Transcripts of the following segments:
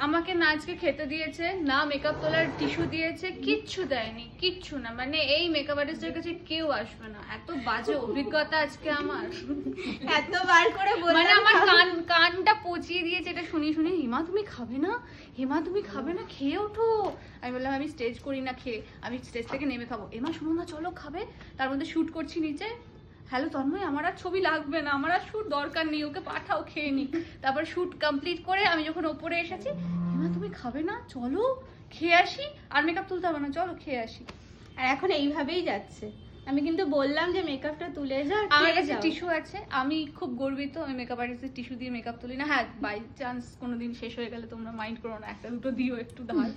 আমাকে না আজকে খেতে দিয়েছে না মেকআপ তোলার টিস্যু দিয়েছে কিচ্ছু দেয়নি কিচ্ছু না। মানে এই মেকআপ আর্টিস্টের কাছে কেউ আসবে না। এত বাজে অভিজ্ঞতা আজকে আমার। এতবার করে মানে আমার কান কানটা পচিয়ে দিয়েছে এটা শুনি শুনি হিমা তুমি খাবে না? হিমা তুমি খাবে না? খেয়ে ওঠো। আমি বললাম আমি স্টেজ করি না খেয়ে। আমি স্টেজ থেকে নেমে খাব। এমা শুনো না চলো খাবে। তার মধ্যে শুট করছি নিচে। হ্যালো তন্ময়, আমার আর ছবি লাগবে না, আমার আর শ্যুট দরকার নেই, ওকে পাঠাও, খেয়ে নি তারপর শ্যুট কমপ্লিট করে আমি যখন ওপরে এসেছি, হিমা, তুমি খাবে না? চলো, খেয়ে আসি, আর মেকআপ তুলতে হবে না, চলো, খেয়ে আসি। আর এখন এইভাবেই যাচ্ছে। আমি কিন্তু বললাম যে মেকআপটা তুলে যাও আমার কাছে টিস্যু আছে। আমি খুব গর্বিত আমি মেকআপ আর্টিস্টের টিস্যু দিয়ে মেকআপ তুলি না। হ্যাঁ বাই চান্স কোনোদিন শেষ হয়ে গেলে তোমরা মাইন্ড করো না একটা দুটো দিও একটু ধার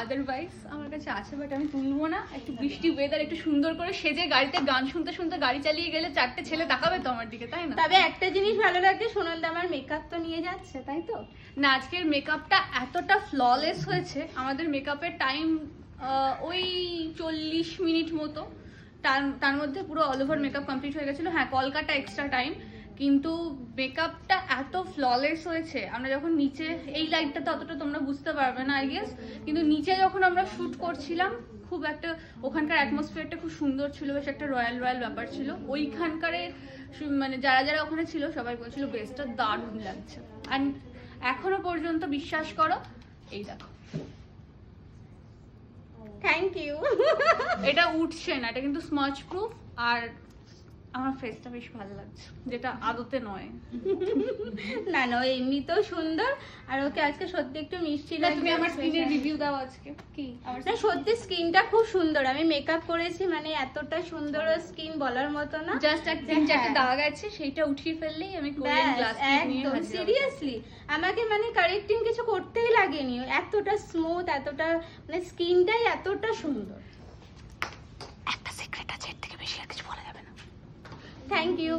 আদারওয়াইজ আমার কাছে আছে বাট আমি তুলবো না। একটু বৃষ্টি ওয়েদার একটু সুন্দর করে সেজে গাড়িতে গান শুনতে শুনতে গাড়ি চালিয়ে গেলে চারটে ছেলে তাকাবে তো আমার দিকে তাই না? তবে একটা জিনিস ভালো লাগছে সুনন্দা আমার মেকআপ তো নিয়ে যাচ্ছে তাই তো? না আজকের মেকআপটা এতটা ফ্ললেস হয়েছে আমাদের মেকআপের টাইম ওই চল্লিশ মিনিট মতো। তার তার মধ্যে পুরো অল ওভার মেকআপ কমপ্লিট হয়ে গেছিল। হ্যাঁ কলকাতা এক্সট্রা টাইম কিন্তু মেকআপটা এত ফ্ললেস হয়েছে। আমরা যখন নিচে এই লাইটটাতে অতটা তোমরা বুঝতে পারবে না আই গেস কিন্তু নিচে যখন আমরা শ্যুট করছিলাম খুব একটা ওখানকার অ্যাটমসফিয়ারটা খুব সুন্দর ছিল বেশ একটা রয়্যাল রয়্যাল ব্যাপার ছিল। ওইখানকারে সু- মানে যারা যারা ওখানে ছিল সবাই বলছিল বেস্টটা দারুণ লাগছে। অ্যান্ড এখনও পর্যন্ত বিশ্বাস করো এই দেখো। থ্যাংক ইউ এটা উঠছে না, এটা কিন্তু স্মাচ প্রুফ আর আমার ফেসটা বেশ ভালো লাগছে, যেটা আদতে নয়। না না ও এমনিতেও সুন্দর। আর ওকে আজকে সত্যি একটু মিষ্টি না তুমি আমার স্কিনের রিভিউ দাও আজকে। কি? আমার না সত্যি স্কিনটা খুব সুন্দর। আমি মেকআপ করেছি মানে এতটা সুন্দর স্কিন বলার মতো না। জাস্ট এক তিন চারটে হ্যাঁ। দাগ আছে সেইটা উঠিয়ে ফেললেই আমি কোরিয়ান গ্লাস একদম সিরিয়াসলি আমাকে মানে কারেক্টিং কিছু করতেই লাগেনি। এতটা স্মুথ এতটা মানে স্কিনটাই এতটা সুন্দর। একটা সিক্রেট আছে এর থেকে বেশি আর কিছু বলা যাবে না। Thank you